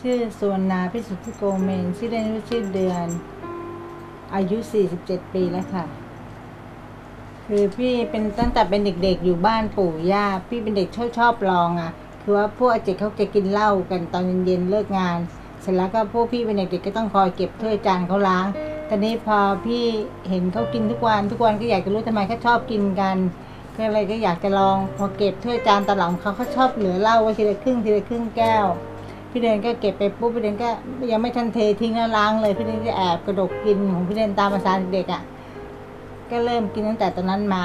ชื่อสวนนาพิสุทธิโกเมนชื่อเล่นว่าชื่อเดือน อายุ 47 ปีแล้วค่ะ คือพี่เป็นตั้งแต่เป็นเด็กๆ อยู่บ้านปู่ย่า พี่เป็นเด็กชอบชอบลองอะ คือว่าพวกอาเจกเขาจะกินเหล้ากันตอนเย็นๆเลิกงาน เสร็จแล้วก็พวกพี่เป็นเด็กๆก็ต้องคอยเก็บถ้วยจานเขาล้างตอนนี้พอพี่เห็นเขากินทุกวันทุกวันก็อยากจะรู้ทำไมเขาชอบกินกันก็เลยก็อยากจะลองพอเก็บถ้วยจานตอนหลังเขาเขาชอบเหลือเหล้าไว้ทีละครึ่งทีละครึ่งแก้ว พี่เดนก็เก็บไปปุ๊บพี่เดนก็ยังไม่ทันเททิ้งแล้วล้างเลยพี่เดนจะแอบกระดกกินของพี่เดนตามภาษาเด็กๆอะก็เริ่มกินตั้งแต่ตอนนั้นมา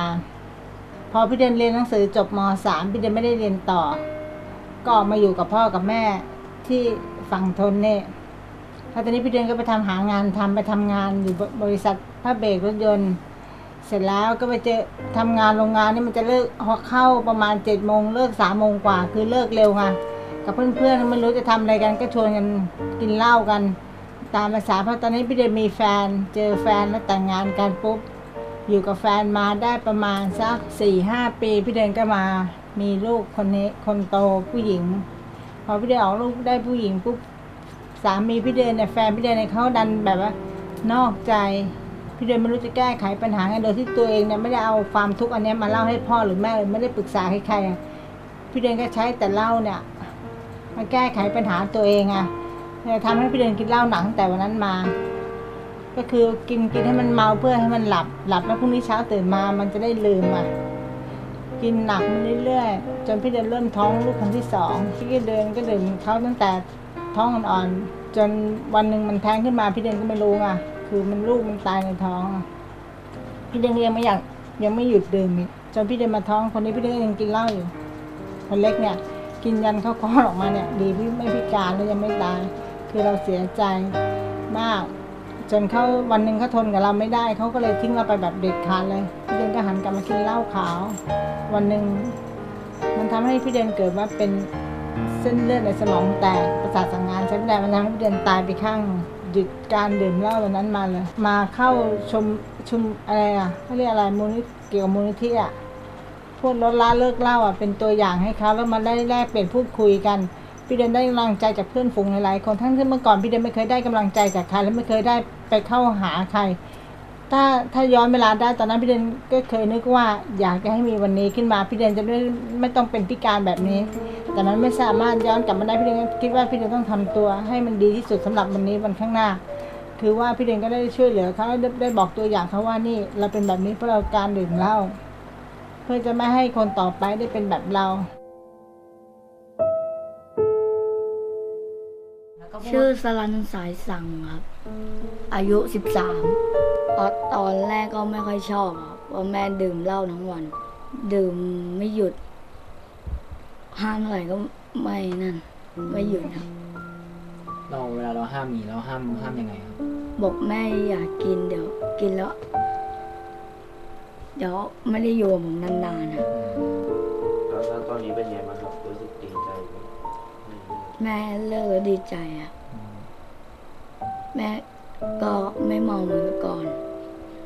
พอพี่เดนเรียนหนังสือจบมสามพี่เดนไม่ได้เรียนต่อ ก็ออกมาอยู่กับพ่อกับแม่ที่ฝั่งทนเนี่ยแล้วตอนนี้พี่เดนก็ไปทำหางานทำไปทำงานอยู่บริษัทผ้าเบรกรถยนต์ เสร็จแล้วก็ไปเจอทำงานโรงงานนี่มันจะเลิกเข้าประมาณเจ็ดโมงเลิกสามโมงกว่า คือเลิกเร็วไง กับเพื่อนๆไม่รู้จะทำอะไรกันก็ชวนกันกินเหล้ากัน ตามภาษาเพราะตอนนี้พี่เดนมีแฟน เจอแฟนแล้วแต่งงานกันปุ๊บอยู่กับแฟนมาได้ประมาณสักสี่ห้าปีพี่เดนก็มามีลูกคนนี้คนโตผู้หญิง พอพี่เดนออกลูกได้ผู้หญิงปุ๊บสามีพี่เดนเนี่ยแฟนพี่เดนเนี่ยเขาดันแบบว่านอกใจพี่เดนไม่รู้จะแก้ไขปัญหาไงโดยที่ตัวเองเนี่ยไม่ได้เอาความทุกข์อันนี้มาเล่าให้พ่อหรือแม่เลยไม่ได้ปรึกษาใครๆพี่เดนก็ใช้แต่เล่าเนี่ย มาแก้ไขปัญหาตัวเองอะเลยทำให้พี่เดนกินเหล้าหนักตั้งแต่วันนั้นมา ก็คือกินกินให้มันเมาเพื่อให้มันหลับหลับแล้วพรุ่งนี้เช้าตื่นมามันจะได้ลืมอะกินหนักมาเรื่อยๆจนพี่เดินเริ่มท้องลูกคนที่สองพี่เดินก็ดื่มเขาตั้งแต่ท้องอ่อนๆจนวันหนึ่งมันแท้งขึ้นมาพี่เดินก็ไม่รู้อะ คือมันลูกมันตายในท้องพี่เดินยังไม่อยากยังไม่หยุดดื่มอีกจนพี่เดินมาท้องคนนี้พี่เดินยังกินเหล้าอยู่คนเล็กเนี่ย กินยันเขาคลอดออกมาเนี่ย ดีพี่ไม่พิการแล้วยังไม่ตาย คือเราเสียใจมาก จนเขาวันหนึ่งเขาทนกับเราไม่ได้เขาก็เลยทิ้งเราไปแบบเด็ดขาดเลยพี่เดนก็หันกลับมากินเหล้าขาว วันหนึ่งมันทำให้พี่เดนเกิดว่าเป็นเส้นเลือดในสมองแตกประสาทสั่งงานใช้ไม่ได้มันทำให้พี่เดนตายไปข้างหยุดการดื่มเหล้าวันนั้นมาเลย มาเข้าชมชุมอะไรอะเขาเรียกอะไรมูลนิธิเกี่ยวกับมูลนิธิอะ พวกลดละเลิกเหล้าอะเป็นตัวอย่างให้เขาแล้วมาได้แลกเปลี่ยนพูดคุยกันพี่เดนได้กำลังใจจากเพื่อนฝูงหลายๆคนทั้งที่เมื่อก่อนพี่เดนไม่เคยได้กำลังใจจากใครและไม่เคยได้ไปเข้าหาใคร ถ้าถ้าย้อนเวลาได้ตอนนั้นพี่เดนก็เคยนึกว่าอยากจะให้มีวันนี้ขึ้นมาพี่เดนจะไม่ไม่ต้องเป็นพิการแบบนี้ แต่มันไม่สามารถย้อนกลับมาได้พี่เดนก็คิดว่าพี่เดนต้องทำตัว ให้มันดีที่สุดสำหรับวันนี้วันข้างหน้า คือว่าพี่เดนก็ได้ช่วยเหลือเขาได้ได้บอกตัวอย่างเขาว่านี่เราเป็นแบบนี้เพราะเราการดื่มเหล้า เพื่อจะไม่ให้คนต่อไปได้เป็นแบบเรา ชื่อสลันสายสั่งครับ อายุ 13ตอนตอนแรกก็ไม่ค่อยชอบครับเพราะแม่ดื่มเหล้าทั้งวัน ดื่มไม่หยุดห้ามเท่าไหร่ก็ไม่นั่น ไม่หยุดครับเราเวลาเราห้ามมีเราห้ามห้ามยังไงครับ บอกแม่อยากกินเดี๋ยว กินแล้ว เดี๋ยวไม่ได้อยู่กับผมนานๆนะแล้วแล้วตอนนี้เป็นไงบ้างครับรู้สึกดีใจไหมแม่เลิกแล้วดีใจอะอืมแม่ก็ไม่เมาเหมือนเมื่อก่อน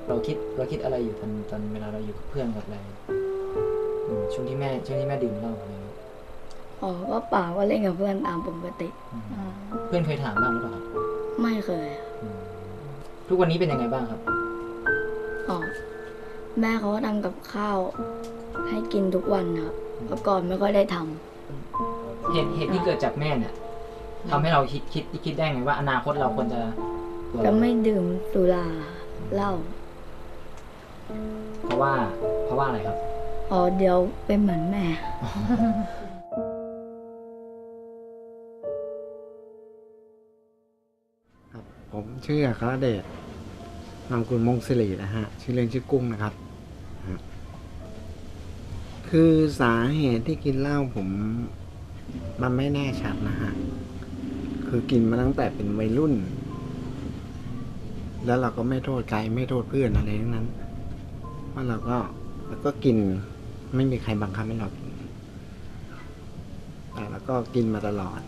เราคิดเราคิดอะไรอยู่ตอนตอนเวลาเราอยู่กับเพื่อนกับอะไรอืมช่วงที่แม่ช่วงที่แม่ดื่มเหล้าอะไรอย่างเงี้ยอ๋อก็เปล่าก็เล่นกับเพื่อนตามปกติ อืมเพื่อนเคยถามบ้างหรือเปล่าครับไม่เคยอืมทุกวันนี้เป็นยังไงบ้างครับ อ๋อ แม่เขาก็ทำกับข้าว ให้กินทุกวันนะครับเมื่อก่อนไม่ค่อยได้ทำเหตุเหตุที่เกิดจากแม่เนี่ยทำให้เราคิดคิดคิดได้ไงว่าอนาคตเราควรจะตัวจะไม่ดื่มสุราเหล้าเพราะว่า เพราะว่าอะไรครับ อ๋อเดี๋ยวเป็นเหมือนแม่ครับผมชื่ออัครเดช นามกุลมงศิรินะฮะ ชื่อเล่นชื่อกุ้งนะครับ คือสาเหตุที่กินเหล้าผม มันไม่แน่ชัดนะฮะ คือกินมาตั้งแต่เป็นวัยรุ่น แล้วเราก็ไม่โทษใครไม่โทษเพื่อนอะไรทั้งนั้น เพราะเราก็แล้วก็กินไม่มีใครบังคับให้เรากินแต่เราก็กินมาตลอด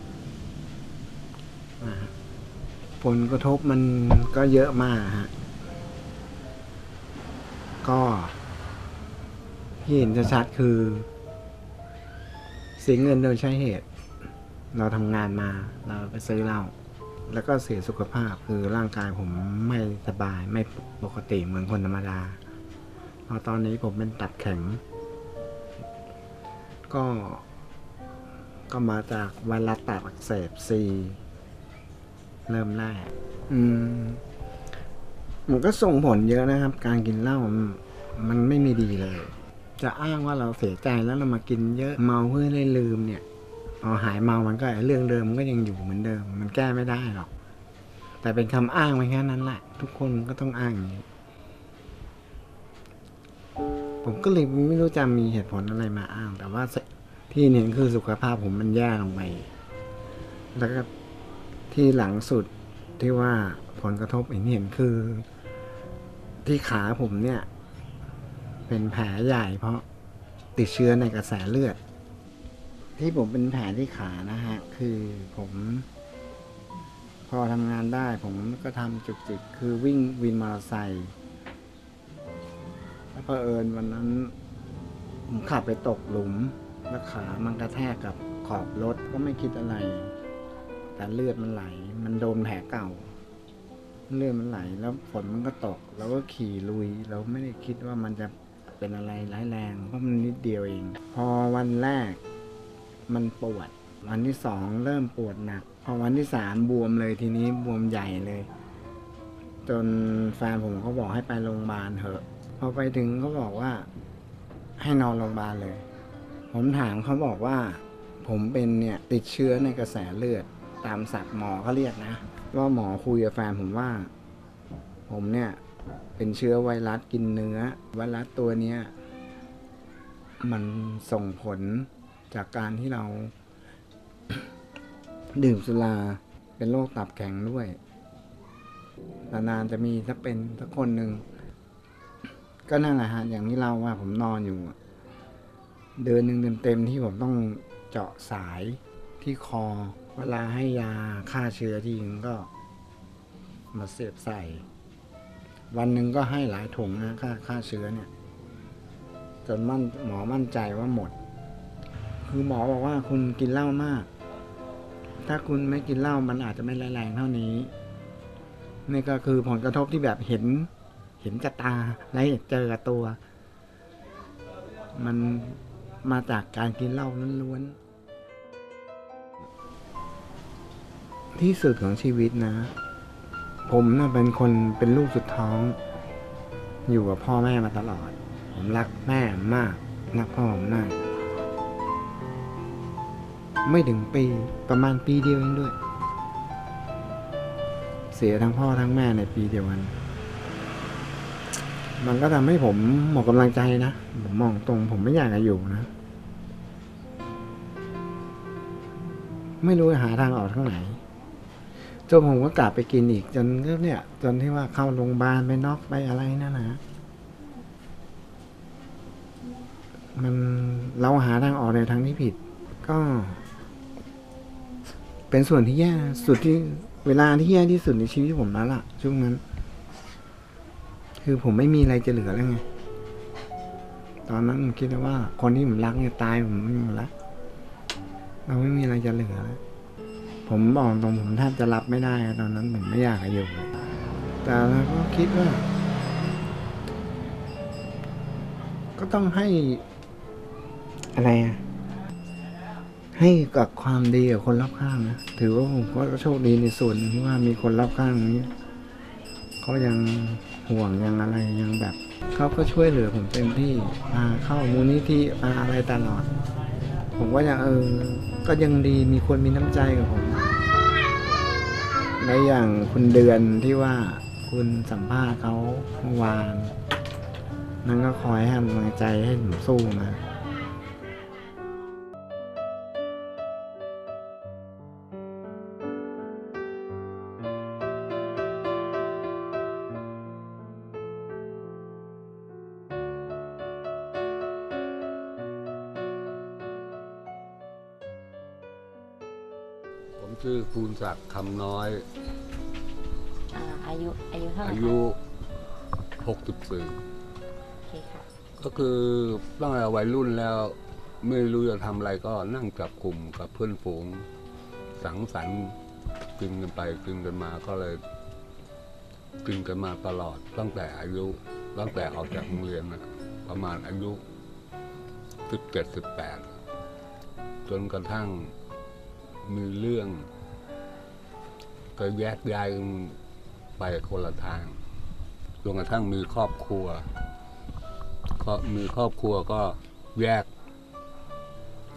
ผลกระทบมันก็เยอะมากฮะ ก็ที่เห็นชัดๆคือ เสียเงินโดยใช้เหตุ เราทำงานมาเราไปซื้อเหล้าแล้วก็เสียสุขภาพคือร่างกายผมไม่สบายไม่ปกติเหมือนคนธรรมดาพราะตอนนี้ผมเป็นตับแข็ง ก็ก็มาจากไวรัสตับอักเสบซีเริ่มแรกอืม มันก็ส่งผลเยอะนะครับ การกินเหล้ามันมันไม่มีดีเลย จะอ้างว่าเราเสียใจแล้วเรามากินเยอะเมาเพื่อให้ลืมเนี่ยพอหายเมามันก็ไอ้เรื่องเดิมมันก็ยังอยู่เหมือนเดิม มันแก้ไม่ได้หรอก แต่เป็นคำอ้างไปแค่นั้นแหละ ทุกคนก็ต้องอ้างอย่างนี้ผมก็เลยไม่รู้จะมีเหตุผลอะไรมาอ้าง แต่ว่าที่เห็นคือสุขภาพผมมันแย่ลงไป แล้วก็ที่หลังสุดที่ว่าผลกระทบเห็นเห็นคือ ที่ขาผมเนี่ย เป็นแผลใหญ่เพราะติดเชื้อในกระแสเลือด ที่ผมเป็นแผลที่ขานะฮะ คือผม พอทำงานได้ผมก็ทำจุกจิกคือวิ่งวินมอเตอร์ไซค์แล้วเผอิญวันนั้น ผมขับไปตกหลุม แล้วขามันกระแทกกับขอบรถก็ไม่คิดอะไร แต่เลือดมันไหล มันโดนแผลเก่า เลือดมันไหลแล้วฝนมันก็ตกเราก็ขี่ลุย เราไม่ได้คิดว่ามันจะเป็นอะไรร้ายแรงเพราะมันนิดเดียวเอง พอวันแรกมันปวด วันที่สองเริ่มปวดหนัก พอวันที่สามบวมเลยทีนี้บวมใหญ่เลย จนแฟนผมเขาบอกให้ไปโรงพยาบาลเถอะพอไปถึงเขาบอกว่า ให้นอนโรงพยาบาลเลย ผมถามเขาบอกว่า ผมเป็นเนี่ยติดเชื้อในกระแสเลือดตามศัพท์หมอเขาเรียกนะ ว่าหมอคุยกับแฟนผมว่า ผมเนี่ย เป็นเชื้อไวรัสกินเนื้อ ไวรัสตัวเนี้ยมันส่งผลจากการที่เรา ดื่มสุราเป็นโรคตับแข็งด้วย นานๆจะมีสักเป็นสักคนหนึ่ง ก็นั่นแหละฮะอย่างที่เราว่าผมนอนอยู่ เดือนหนึ่งเต็มๆที่ผมต้องเจาะสาย ที่คอ เวลาให้ยาฆ่าเชื้อทีนึงก็ มาเสียบใส่ วันหนึ่งก็ให้หลายถุงนะค่าค่าเชื้อเนี่ย จนมั่นหมอมั่นใจว่าหมด คือหมอบอกว่าคุณกินเหล้ามาก ถ้าคุณไม่กินเหล้ามันอาจจะไม่ร้ายแรงเท่านี้ นี่ก็คือผลกระทบที่แบบเห็น เห็นกับตาและเจอกับตัว มันมาจากการกินเหล้าล้วนๆ ที่สุดของชีวิตนะ ผมน่ะเป็นคนเป็นลูกสุดท้อง อยู่กับพ่อแม่มาตลอด ผมรักแม่มาก รักพ่อผมมาก ไม่ถึงปีประมาณปีเดียวเองด้วย เสียทั้งพ่อทั้งแม่ในปีเดียวกัน มันก็ทำให้ผมหมดกำลังใจนะ ผมมองตรง ผมไม่อยากจะอยู่นะไม่รู้หาทางออกทางไหน จนผมก็กลับไปกินอีกจนก็เนี่ย จนที่ว่าเข้าโรงพยาบาลไปน็อกไปอะไรนั่นนะมันเราหาทางออกในทางที่ผิด ก็ เป็นส่วนที่แย่สุดที่เวลาที่แย่ที่สุดในชีวิตผมแล้วล่ะ ช่วงนั้น คือผมไม่มีอะไรจะเหลือแล้วไงตอนนั้นผมคิดว่า คนที่ผมรักเนี่ยตายผมไม่มีแล้วเราไม่มีอะไรจะเหลือแล้ว ผมบอกตรงผมแทบจะรับไม่ได้ตอนนั้นผมไม่อยากอยู่แต่เราก็คิดว่า ก็ต้องให้ อะไรอะให้กับความดีกับคนรอบข้างนะถือว่าผมก็โชคดีในส่วนที่ว่ามีคนรอบข้างนี้เขายังห่วงยังอะไรยังแบบเขาก็ช่วยเหลือผมเต็มที่พาเข้ามูลนิธิพาอะไรตลอด ผมก็ยังเออ ก็ยังดีมีคนมีน้ำใจกับผม และอย่างคุณเดือนที่ว่าคุณสัมภาษณ์เขาเมื่อวานนั่นก็คอยให้กำลังใจให้ผมสู้นะ ชื่อภูนศักดิ์คำน้อย อ่าอายุอายุเท่าไหร่อาคะยุ64 โอเคค่ะก็คือตั้งแต่วัยรุ่นแล้วไม่รู้จะทำอะไรก็นั่งจับกลุ่มกับเพื่อนฝูง สังสรรค์กินกันไปกินกันมาก็เลยกินกันมาตลอดตั้งแต่อายุตั้งแต่ออกจากโรงเรียนนะประมาณอายุสิบเจ็ดสิบแปดจนกระทั่ง มีเรื่อง ก็แยกย้ายไปคนละทางจนกระทั่งมีครอบครัว ก็มีครอบครัวก็แยก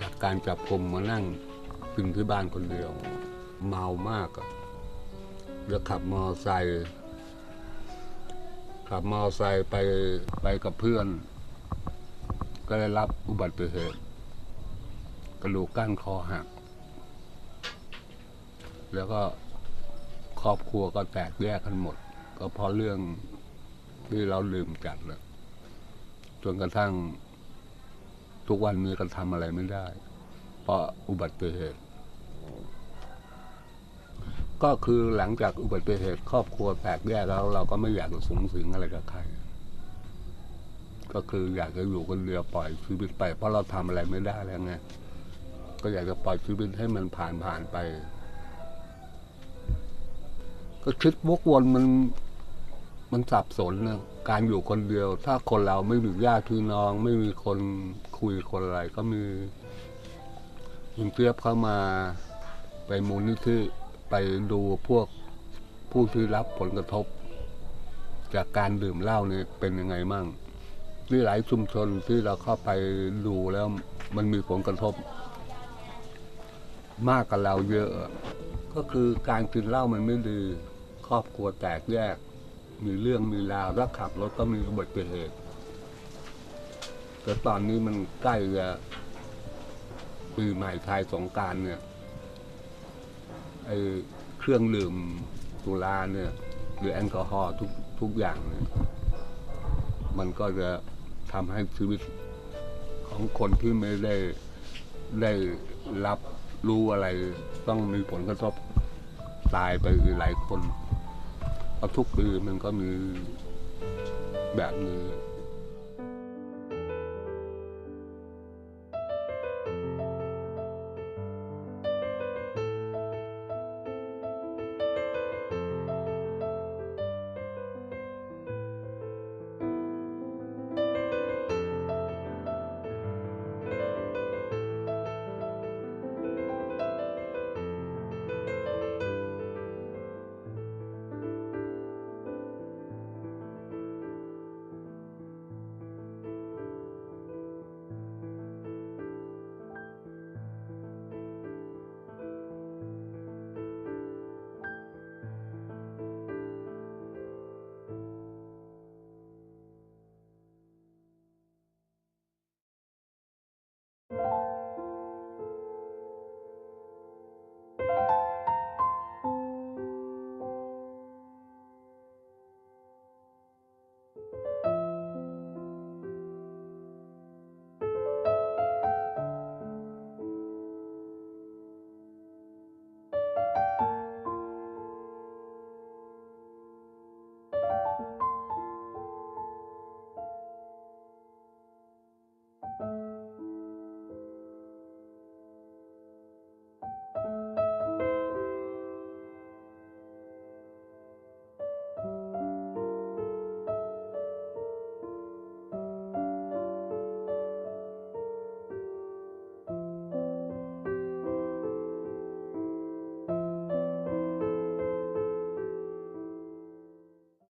จากการจับกลุ่มมานั่งกินที่บ้านคนเดียว เมามากแล้วขับมอไซค์ขับมอไซค์ไปไปกับเพื่อน ก็ได้รับอุบัติเหตุกระดูกก้านคอหัก แล้วก็ครอบครัวก็แตกแยกกันหมด ก็เพราะเรื่องที่เราลืมจัดเลยจนกระทั่งทุกวันนี้ก็ทำอะไรไม่ได้ เพราะอุบัติเหตุ ก็คือหลังจากอุบัติเหตุ ครอบครัวแตกแยกแล้วเราก็ไม่อยากจะสูงสิงอะไรกับใคร ก็คืออยากจะอยู่คนเดียวปล่อยชีวิตไป เพราะเราทำอะไรไม่ได้แล้วไงก็อยากจะปล่อยชีวิตให้มันผ่านผ่านไป ก็คิดวกวนมันมันสับสนนะการอยู่คนเดียว ถ้าคนเราไม่มีญาติพี่น้อง ไม่มีคนคุยคนอะไรก็มีคุณเทียบเข้ามาไปมูลนิธิไปดูพวกผู้ที่รับผลกระทบ จากการดื่มเหล้านี่เป็นยังไงมั่งที่หลายชุมชนที่เราเข้าไปดูแล้วมันมีผลกระทบ มากกับเราเยอะ ก็คือการกินเหล้ามันไม่ดี ครอบครัวแตกแยก มีเรื่องมีราวแล้วขับรถก็มีอุบัติเหตุแต่ตอนนี้มันใกล้จะปีใหม่ไทยสงการเนี่ยไอเครื่องดื่มสุราเนี่ย หรือแอลกอฮอล์ทุกทุกอย่างเนี่ยมันก็จะทำให้ชีวิตของคนที่ไม่ได้ได้รับรู้อะไร ต้องมีผลกระทบตายไปหลายคน เพราะทุกปีมันก็มีแบบนี้